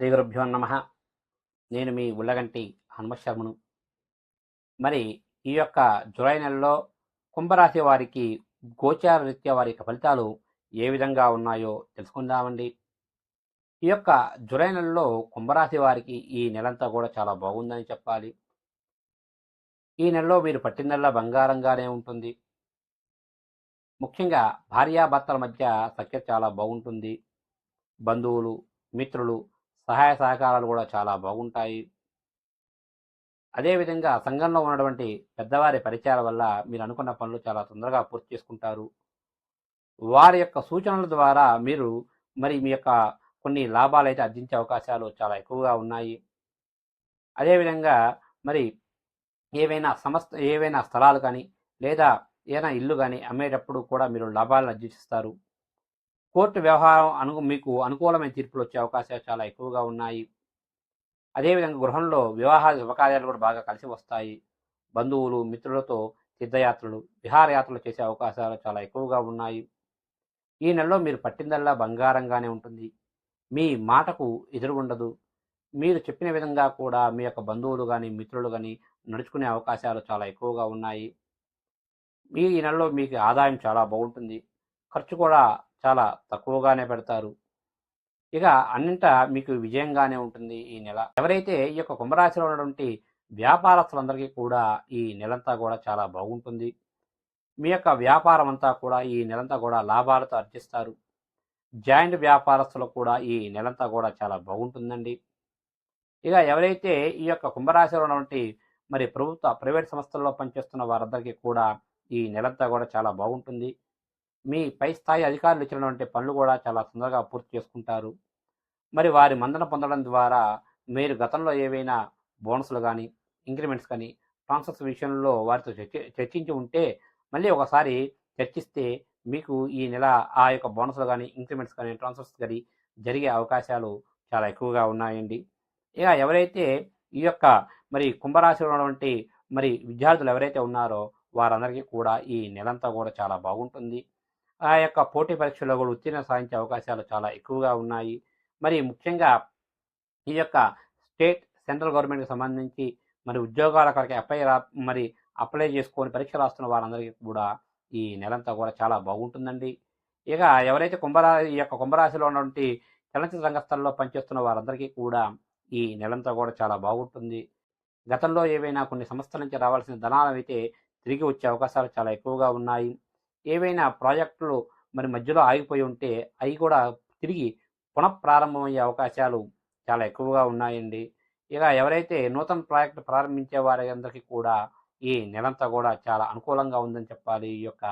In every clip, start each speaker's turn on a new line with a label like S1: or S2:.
S1: శ్రీ గురుభ్యో నమ. నేను మీ ఉల్లగంటి హనుమశర్మను మరి ఈ యొక్క జులై నెలలో కుంభరాశి వారికి గోచార రీత్యా వారి యొక్క ఫలితాలు ఏ విధంగా ఉన్నాయో తెలుసుకుందామండి. ఈ యొక్క జులై నెలలో కుంభరాశి వారికి ఈ నెలంతా కూడా చాలా బాగుందని చెప్పాలి. ఈ నెలలో మీరు పట్టిందల్లా బంగారంగానే ఉంటుంది. ముఖ్యంగా భార్యాభర్తల మధ్య సఖ్యత చాలా బాగుంటుంది. బంధువులు మిత్రులు సహాయ సహకారాలు కూడా చాలా బాగుంటాయి. అదేవిధంగా సంఘంలో ఉన్నటువంటి పెద్దవారి పరిచయాల వల్ల మీరు అనుకున్న పనులు చాలా తొందరగా పూర్తి చేసుకుంటారు. వారి యొక్క సూచనల ద్వారా మీరు మరి మీ యొక్క కొన్ని లాభాలు అయితే ఆర్జించే అవకాశాలు చాలా ఎక్కువగా ఉన్నాయి. అదేవిధంగా మరి ఏవైనా సంస్థ ఏవైనా స్థలాలు కానీ లేదా ఏదైనా ఇల్లు కానీ అమ్మేటప్పుడు కూడా మీరు లాభాలను అర్జిస్తారు కోర్టు వ్యవహారం అను మీకు అనుకూలమైన తీర్పులు వచ్చే అవకాశాలు చాలా ఎక్కువగా ఉన్నాయి. అదేవిధంగా గృహంలో వివాహ శుభకార్యాలు కూడా బాగా కలిసి వస్తాయి. బంధువులు మిత్రులతో తీర్థయాత్రలు విహారయాత్రలు చేసే అవకాశాలు చాలా ఎక్కువగా ఉన్నాయి. ఈ నెలలో మీరు పట్టిందల్లా బంగారంగానే ఉంటుంది. మీ మాటకు ఎదురు ఉండదు మీరు చెప్పిన విధంగా కూడా మీ యొక్క బంధువులు కానీ మిత్రులు కానీ నడుచుకునే అవకాశాలు చాలా ఎక్కువగా ఉన్నాయి. మీ ఈ నెలలో మీకు ఆదాయం చాలా బాగుంటుంది. ఖర్చు కూడా చాలా తక్కువగానే పెడతారు. ఇక అన్నింట మీకు విజయంగానే ఉంటుంది ఈ నెల. ఎవరైతే ఈ యొక్క కుంభరాశిలో ఉన్నటువంటి వ్యాపారస్తులందరికీ కూడా ఈ నెలంతా కూడా చాలా బాగుంటుంది. మీ యొక్క వ్యాపారం అంతా కూడా ఈ నెలంతా కూడా లాభాలతో అర్జిస్తారు జాయింట్ వ్యాపారస్తులకు కూడా ఈ నెలంతా కూడా చాలా బాగుంటుందండి. ఇక ఎవరైతే ఈ యొక్క కుంభరాశిలో ఉన్నటువంటి మరి ప్రభుత్వ ప్రైవేట్ సంస్థల్లో పనిచేస్తున్న వారందరికీ కూడా ఈ నెలంతా కూడా చాలా బాగుంటుంది. మీ పై స్థాయి అధికారులు ఇచ్చినటువంటి పనులు కూడా చాలా తొందరగా పూర్తి చేసుకుంటారు. మరి వారి మందన పొందడం ద్వారా మీరు గతంలో ఏవైనా బోనస్లు కానీ ఇంక్రిమెంట్స్ కానీ ట్రాన్స్ఫర్స్ విషయంలో వారితో చర్చి చర్చించి ఉంటే మళ్ళీ ఒకసారి చర్చిస్తే మీకు ఈ నెల ఆ యొక్క బోనస్లు కానీ ఇంక్రిమెంట్స్ కానీ ట్రాన్స్ఫర్స్ కానీ జరిగే అవకాశాలు చాలా ఎక్కువగా ఉన్నాయండి. ఇక ఎవరైతే ఈ యొక్క మరి కుంభరాశిలో ఉన్నటువంటి మరి విద్యార్థులు ఎవరైతే ఉన్నారో వారందరికీ కూడా ఈ నెలంతా కూడా చాలా బాగుంటుంది. ఆ యొక్క పోటీ పరీక్షల్లో కూడా ఉత్తీర్ణ సాధించే అవకాశాలు చాలా ఎక్కువగా ఉన్నాయి. మరి ముఖ్యంగా ఈ యొక్క స్టేట్ సెంట్రల్ గవర్నమెంట్కి సంబంధించి మరి ఉద్యోగాల కొరకు అప్లై రా మరి అప్లై చేసుకొని పరీక్ష రాస్తున్న వారందరికీ కూడా ఈ నెలంతా కూడా చాలా బాగుంటుందండి. ఇక ఎవరైతే కుంభరా ఈ యొక్క కుంభరాశిలో ఉన్నటువంటి చలనచిత్ర రంగస్థలంలో పనిచేస్తున్న వారందరికీ కూడా ఈ నెలంతా కూడా చాలా బాగుంటుంది. గతంలో ఏవైనా కొన్ని సంస్థల నుంచి రావాల్సిన ధనాలు అయితే తిరిగి వచ్చే అవకాశాలు చాలా ఎక్కువగా ఉన్నాయి. ఏవైనా ప్రాజెక్టులు మరి మధ్యలో ఆగిపోయి ఉంటే అవి కూడా తిరిగి పునఃప్రారంభమయ్యే అవకాశాలు చాలా ఎక్కువగా ఉన్నాయండి. ఇక ఎవరైతే నూతన ప్రాజెక్టు ప్రారంభించే వారి అందరికీ కూడా ఈ నెలంతా కూడా చాలా అనుకూలంగా ఉందని చెప్పాలి. ఈ యొక్క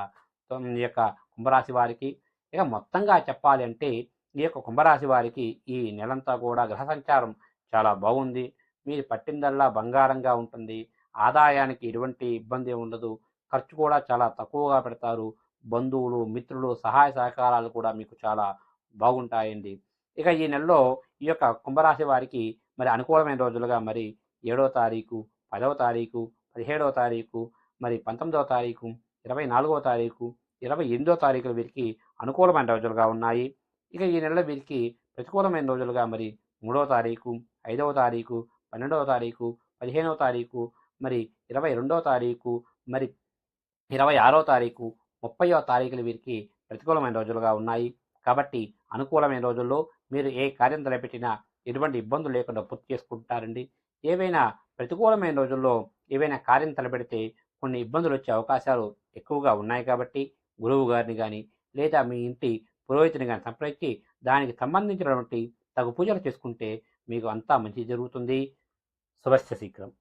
S1: ఈ యొక్క కుంభరాశి వారికి. ఇక మొత్తంగా చెప్పాలి అంటే ఈ యొక్క కుంభరాశి వారికి ఈ నెలంతా కూడా గ్రహ సంచారం చాలా బాగుంది. మీరు పట్టిందల్లా బంగారంగా ఉంటుంది. ఆదాయానికి ఎటువంటి ఇబ్బంది ఉండదు. ఖర్చు కూడా చాలా తక్కువగా పెడతారు. బంధువులు మిత్రులు సహాయ సహకారాలు కూడా మీకు చాలా బాగుంటాయండి. ఇక ఈ నెలలో ఈ యొక్క కుంభరాశి వారికి మరి అనుకూలమైన రోజులుగా మరి ఏడవ తారీఖు పదవ తారీఖు పదిహేడవ తారీఖు మరి పంతొమ్మిదవ తారీఖు ఇరవై నాలుగవ తారీఖు ఇరవై ఎనిమిదవ తారీఖులు వీరికి అనుకూలమైన రోజులుగా ఉన్నాయి. ఇక ఈ నెలలో వీరికి ప్రతికూలమైన రోజులుగా మరి మూడవ తారీఖు ఐదవ తారీఖు పన్నెండవ తారీఖు పదిహేనవ తారీఖు మరి ఇరవై రెండవ తారీఖు మరి ఇరవై ఆరో తారీఖు ముప్పైవ తారీఖులు వీరికి ప్రతికూలమైన రోజులుగా ఉన్నాయి. కాబట్టి అనుకూలమైన రోజుల్లో మీరు ఏ కార్యం తలపెట్టినా ఎటువంటి ఇబ్బందులు లేకుండా పూర్తి చేసుకుంటారండి. ఏవైనా ప్రతికూలమైన రోజుల్లో ఏవైనా కార్యం తలపెడితే కొన్ని ఇబ్బందులు వచ్చే అవకాశాలు ఎక్కువగా ఉన్నాయి కాబట్టి గురువు గారిని కానీ లేదా మీ ఇంటి పురోహితుని కానీ సంప్రదించి దానికి సంబంధించినటువంటి తగు పూజలు చేసుకుంటే మీకు అంతా మంచి జరుగుతుంది. శుభస్య శీఘ్రం.